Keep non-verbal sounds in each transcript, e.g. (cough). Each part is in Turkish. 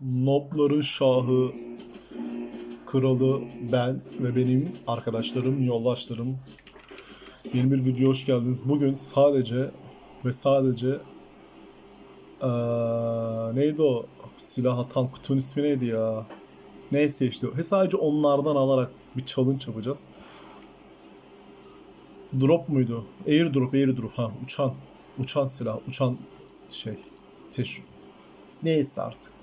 Nobların şahı, kralı ben ve benim arkadaşlarım, yoldaşlarım. Yeni bir video hoş geldiniz. Bugün sadece ve sadece eee, neydi o silah atan kutunun ismi neydi ya? Neyse işte. He sadece onlardan alarak bir challenge yapacağız. Drop muydu? Air drop, air drop. Ha, uçan. Uçan silah, uçan şey. Teş. Neyse artık.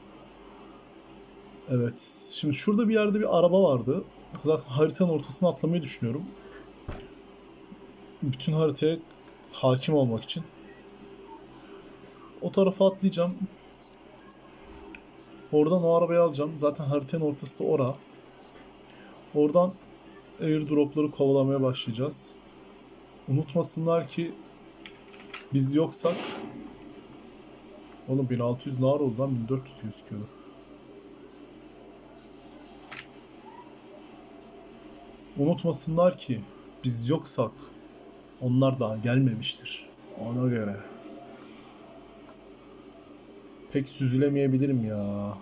Evet. Şimdi şurada bir yerde bir araba vardı. Zaten haritanın ortasına atlamayı düşünüyorum. Bütün haritaya hakim olmak için. O tarafa atlayacağım. Oradan o arabayı alacağım. Zaten haritanın ortası da ora. Oradan airdropları kovalamaya başlayacağız. Unutmasınlar ki biz yoksak Oğlum 1600 nar oldu lan 1400 gözüküyordu. Unutmasınlar ki biz yoksak onlar daha gelmemiştir. Ona göre. Pek süzülemeyebilirim ya.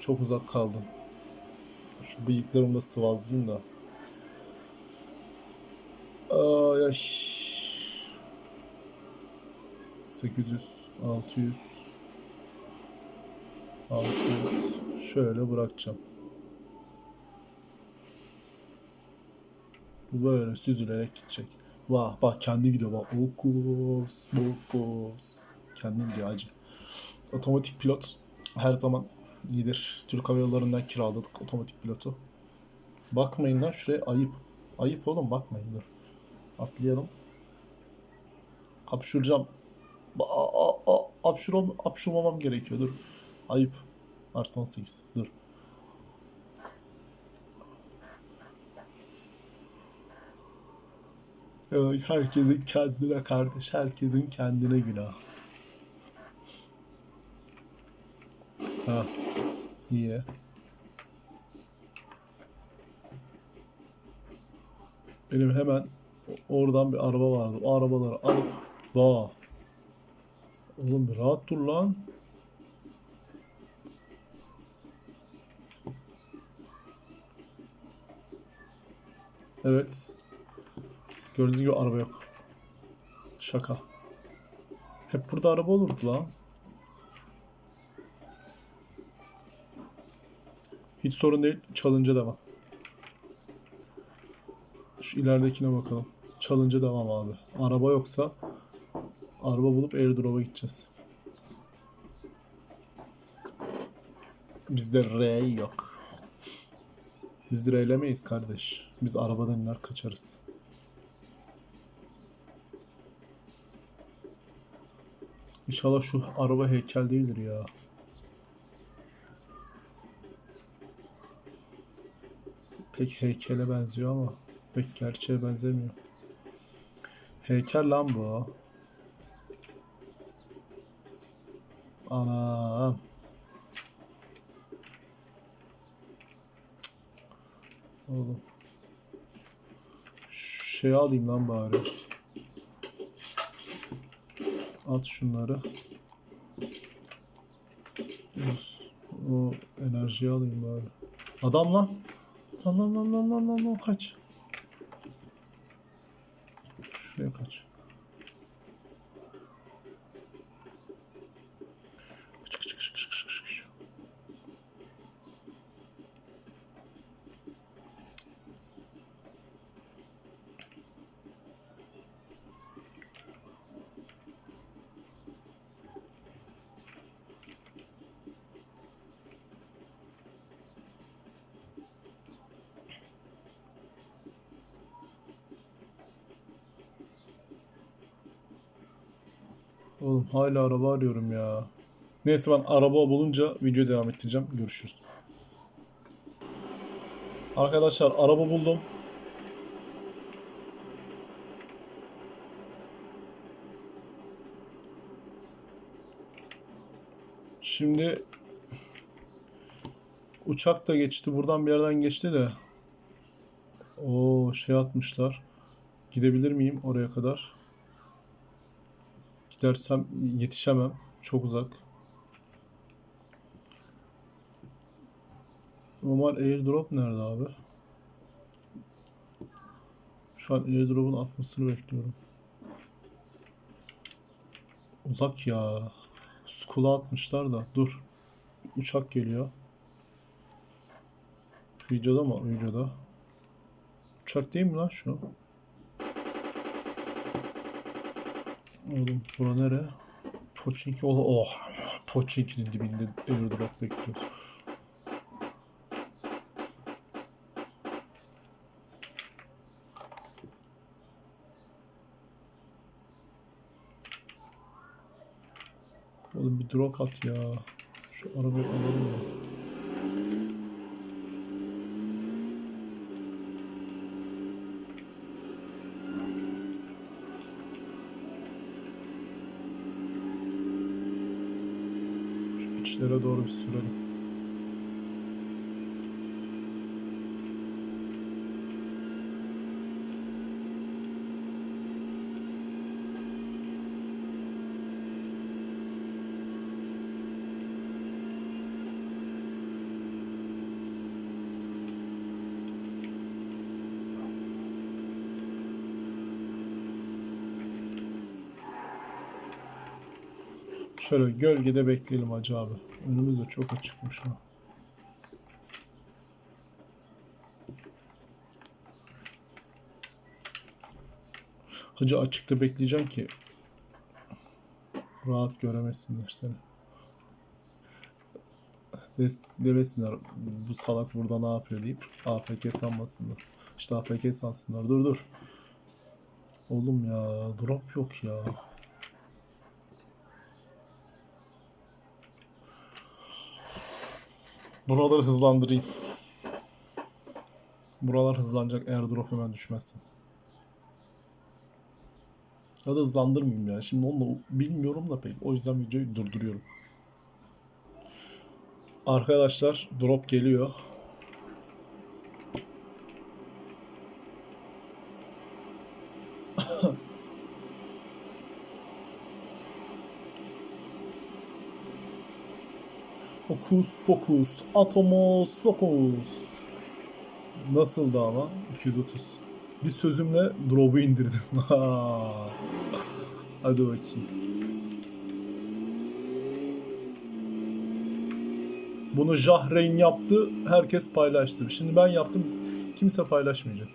Çok uzak kaldım. Şu bıyıklarımı da sıvazlayayım da. Ay ay. 800, 600, 600. Şöyle bırakacağım. Bu böyle süzülerek gidecek. Vah bak kendi gidiyor bak. Okus, bokus. Kendi gidiyor acı. Otomatik pilot her zaman iyidir. Türk Hava Yolları'ndan kiraladık otomatik pilotu. Bakmayın lan şuraya ayıp. Ayıp oğlum bakmayın dur. Atlayalım. Hapşuracağım. Hapşurmamam gerekiyor dur. Ayıp. Artı 18. Dur. Herkesin kendine kardeş, herkesin kendine günah. Ha, iyi. Benim hemen oradan bir araba vardı. O arabaları alıp Vaa. Oğlum bir rahat dur lan. Evet. Gördüğünüz gibi araba yok. Şaka. Hep burada araba olurdu lan. Hiç sorun değil. Challenge'a devam. Şu ileridekine bakalım. Challenge'a devam abi. Araba yoksa araba bulup airdrop'a gideceğiz. Bizde R yok. Biz R'lemeyiz kardeş. Biz arabadan iner kaçarız. İnşallah şu araba heykel değildir ya. Pek heykele benziyor ama pek gerçeğe benzemiyor. Heykel lan bu. Anam. Oğlum. Şu şeyi alayım lan bari. At şunları. Dur, O enerjiyi alayım bari. Adam lan. Lan lan lan lan lan lan kaç. Oğlum hala araba arıyorum ya. Neyse ben araba bulunca video devam ettireceğim. Görüşürüz. Arkadaşlar araba buldum. Şimdi uçak da geçti. Buradan bir yerden geçti de. O şey atmışlar. Gidebilir miyim oraya kadar? Gidersem yetişemem. Çok uzak. Normal airdrop nerede abi? Şu an airdrop'un atmasını bekliyorum. Uzak ya. School'a atmışlar da. Dur. Uçak geliyor. Videoda mı? Videoda. Uçak değil mi lan şu? Oğlum bura nere? Pochinki oh, oh. Pochinki'nin dibinde airdrop bekliyoruz. Oğlum bir drop at ya. Şu arabayı alalım mı? İçlere doğru bir sürelim. Şöyle gölgede bekleyelim hacı abi. Önümüz de çok açıkmış ha. Hacı açıkta bekleyeceğim ki rahat göremesinler seni. De demesinler bu salak burada ne yapıyor deyip AFK sanmasınlar. İşte AFK sansınlar. Dur dur. Oğlum ya drop yok ya. Buraları hızlandırayım. Buralar hızlanacak eğer drop hemen düşmezse. Ya da hızlandırmayayım ya. Şimdi onu bilmiyorum da pek. O yüzden videoyu durduruyorum. Arkadaşlar drop geliyor. Hokus pokus, atomos sokus. Nasıldı ama? 230. Bir sözümle drop'u indirdim. Ha. (laughs) Hadi bakayım. Bunu Jahreyn yaptı, herkes paylaştı. Şimdi ben yaptım, kimse paylaşmayacak.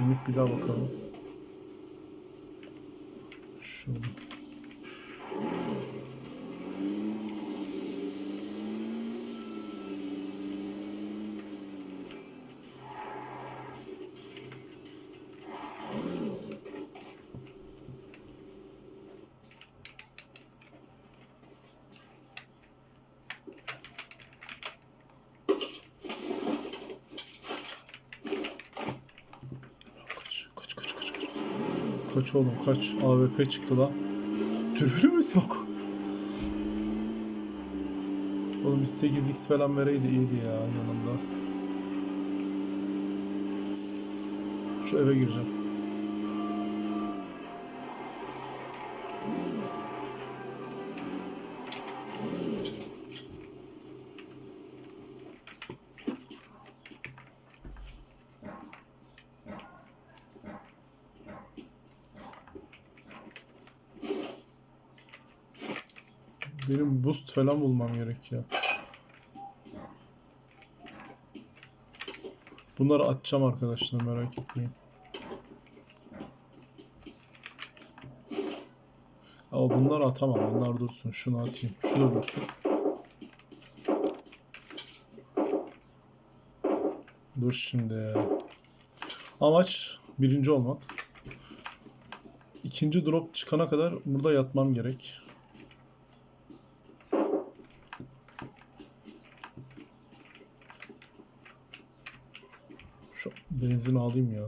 İnip bir daha bakalım. Kaç oğlum kaç. AWP çıktı lan. Türbülümüz yok. Oğlum biz 8x falan vereydi iyiydi ya yanında. Şu eve gireceğim. Benim boost falan bulmam gerek ya. Bunları atacağım arkadaşlar merak etmeyin. Ama bunları atamam. Onlar dursun. Şunu atayım. Şu da dursun. Dur şimdi. Amaç birinci olmak. İkinci drop çıkana kadar burada yatmam gerek. benzin alayım ya.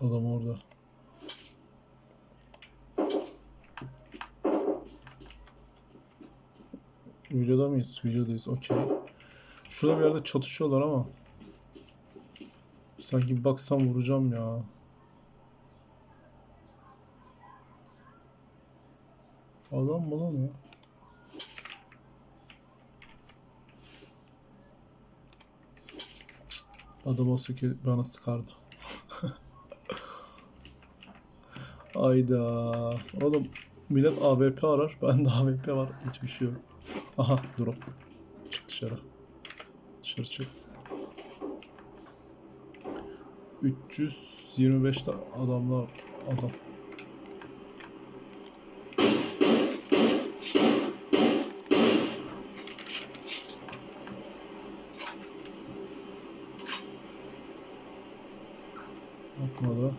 Adam orada. Videoda mıyız? Videodayız. Okey. Şurada bir yerde çatışıyorlar ama. Sanki baksam vuracağım ya. Adam mı lan o? Adam olsa ki bana sıkardı. (laughs) Ayda. Oğlum millet AWP arar. Bende AWP var. Hiçbir şey yok. Aha drop. Çık dışarı. Dışarı çık. 325 ta- adamlar adam. Atmadı.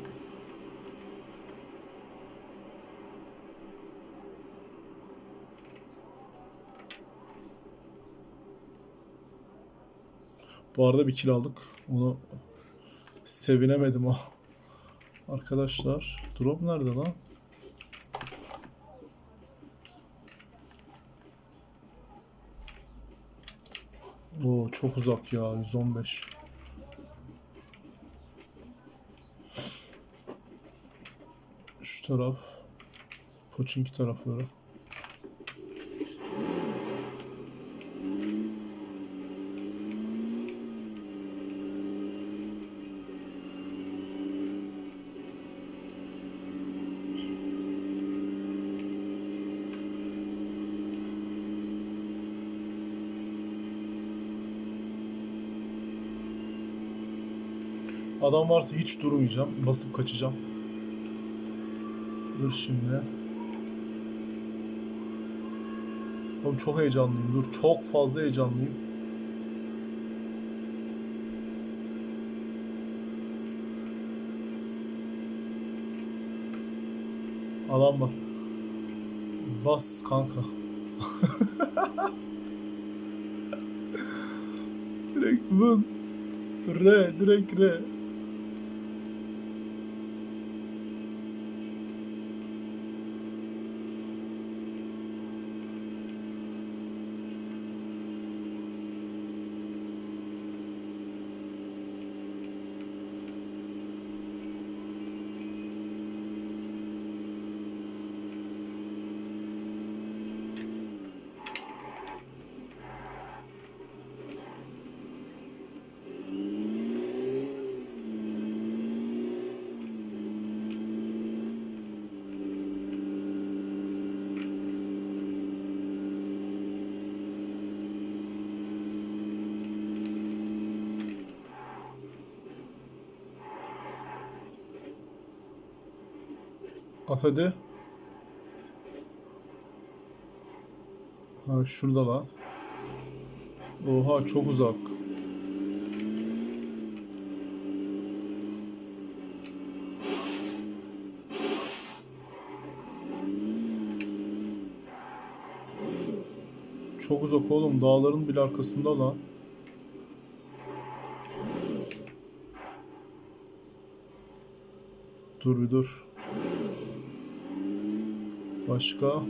Bu arada bir kill aldık. Onu sevinemedim o. Arkadaşlar drop nerede lan? Oo çok uzak ya 115. Şu taraf Poçinki tarafları. Adam varsa hiç durmayacağım. Basıp kaçacağım. Dur şimdi. Oğlum çok heyecanlıyım. Dur çok fazla heyecanlıyım. Adam var. Bas kanka. (laughs) direkt vın. Re, direkt re. At. Ha şurada lan. Oha çok uzak. Çok uzak oğlum. Dağların bile arkasında lan. Dur bir dur. Başka?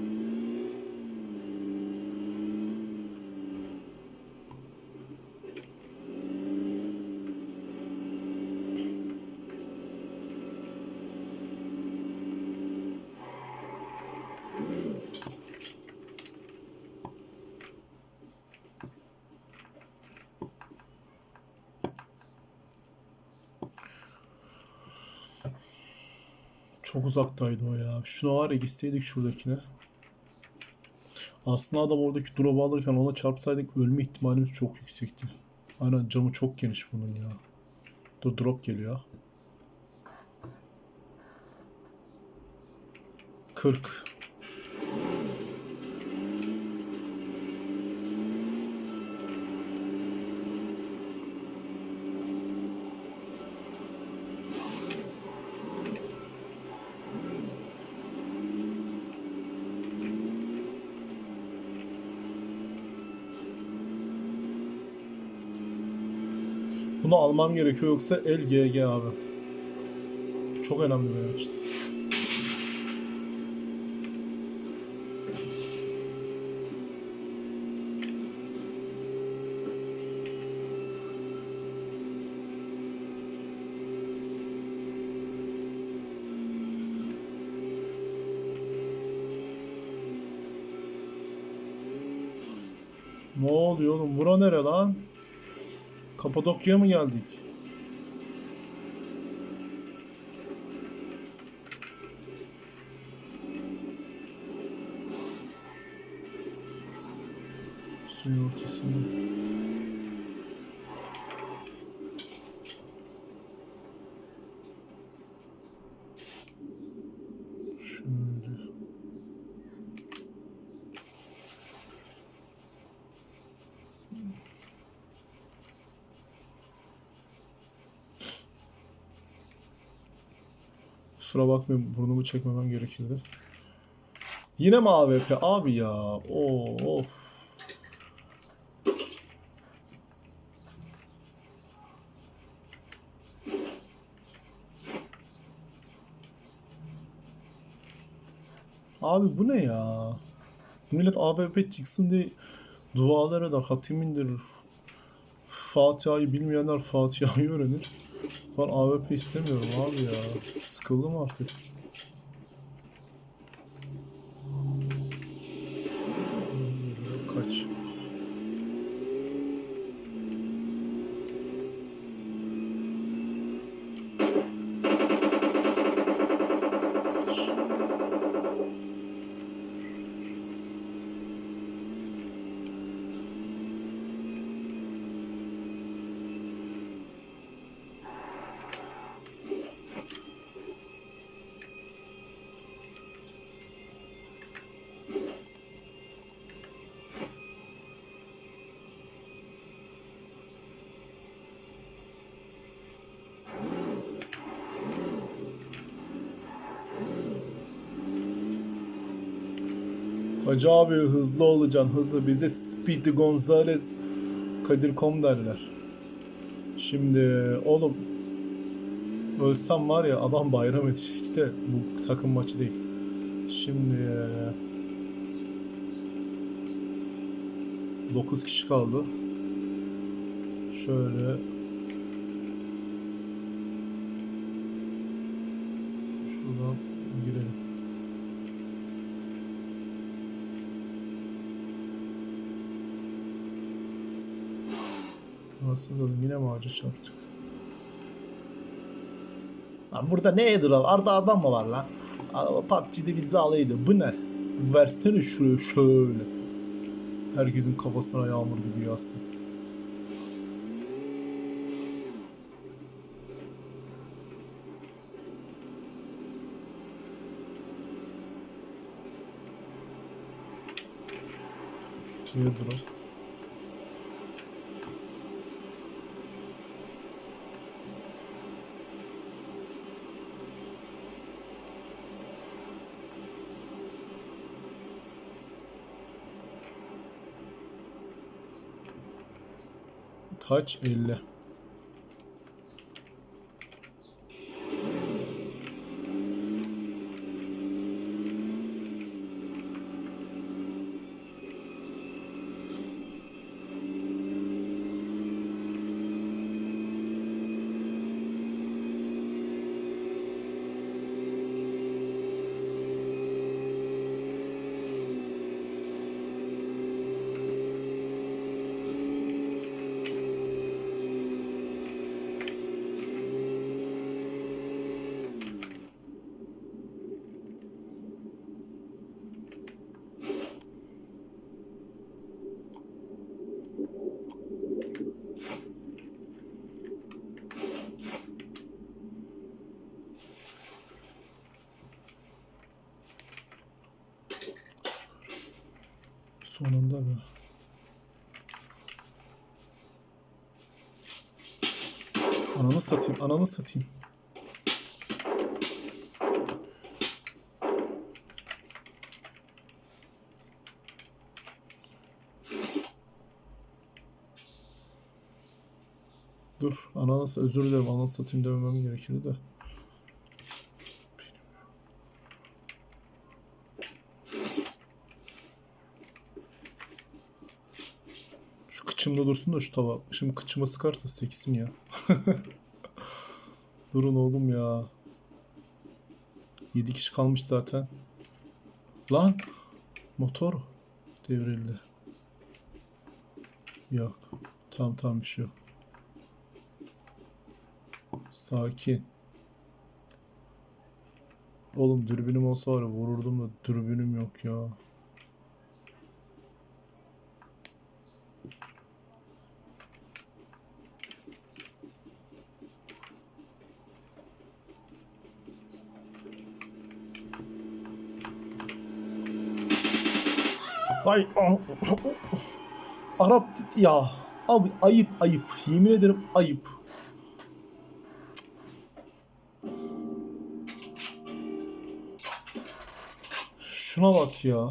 Çok uzaktaydı o ya. Şuna var ya gitseydik şuradakine. Aslında adam oradaki drop'u alırken ona çarpsaydık ölme ihtimalimiz çok yüksekti. Aynen camı çok geniş bunun ya. Dur drop geliyor. 40. Bunu almam gerekiyor yoksa LGG abi. Bu çok önemli benim için. Ne oluyor oğlum? Bura nere lan? Kapadokya'ya mı geldik? Suyun ortasında. Kusura bakmayın burnumu çekmemem gerekirdi. Yine mi AWP? Abi ya. Of. Abi bu ne ya? Millet AWP çıksın diye dualar eder, hatim indirir. Fatiha'yı bilmeyenler Fatiha'yı öğrenir. Ben AWP istemiyorum abi ya. Sıkıldım artık. Kaç. Kaç. Hacı abi hızlı olacaksın hızlı. Bize Speedy Gonzales Kadir Kom derler. Şimdi oğlum ölsem var ya adam bayram edecek de bu takım maçı değil. Şimdi 9 kişi kaldı. Şöyle şuradan girelim. Oğlum yine mi ağaca çarptık? Lan burada ne Ediral? Arda adam mı var lan? PUBG'de bizde alaydı. Bu ne? Versene şuraya şöyle. Herkesin kafasına yağmur gibi yağsın. Nedir o? Kaç? 50. Sonunda be. Ananı satayım, ananı satayım. Dur, ananı özür dilerim, ananı satayım dememem gerekirdi de. Kıçımda dursun da şu tava. Şimdi kıçıma sıkarsa seksin ya. (laughs) Durun oğlum ya. 7 kişi kalmış zaten. Lan motor devrildi. Yok. Tamam tamam bir şey yok. Sakin. Oğlum dürbünüm olsa var ya vururdum da dürbünüm yok ya. Ay ah, Arap ya abi ayıp ayıp yemin ederim ayıp. Şuna bak ya.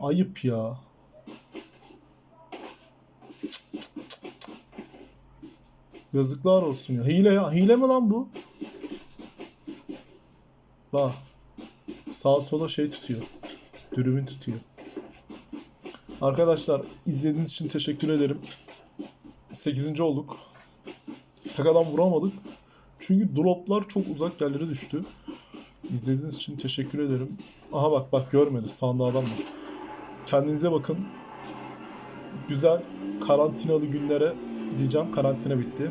Ayıp ya. Yazıklar olsun ya. Hile ya. Hile mi lan bu? Bak. Sağa sola şey tutuyor. Dürbün tutuyor. Arkadaşlar izlediğiniz için teşekkür ederim. 8. olduk. Tek adam vuramadık. Çünkü droplar çok uzak yerlere düştü. İzlediğiniz için teşekkür ederim. Aha bak bak görmedi. Sağında adam var. Kendinize bakın. Güzel karantinalı günlere diyeceğim. Karantina bitti.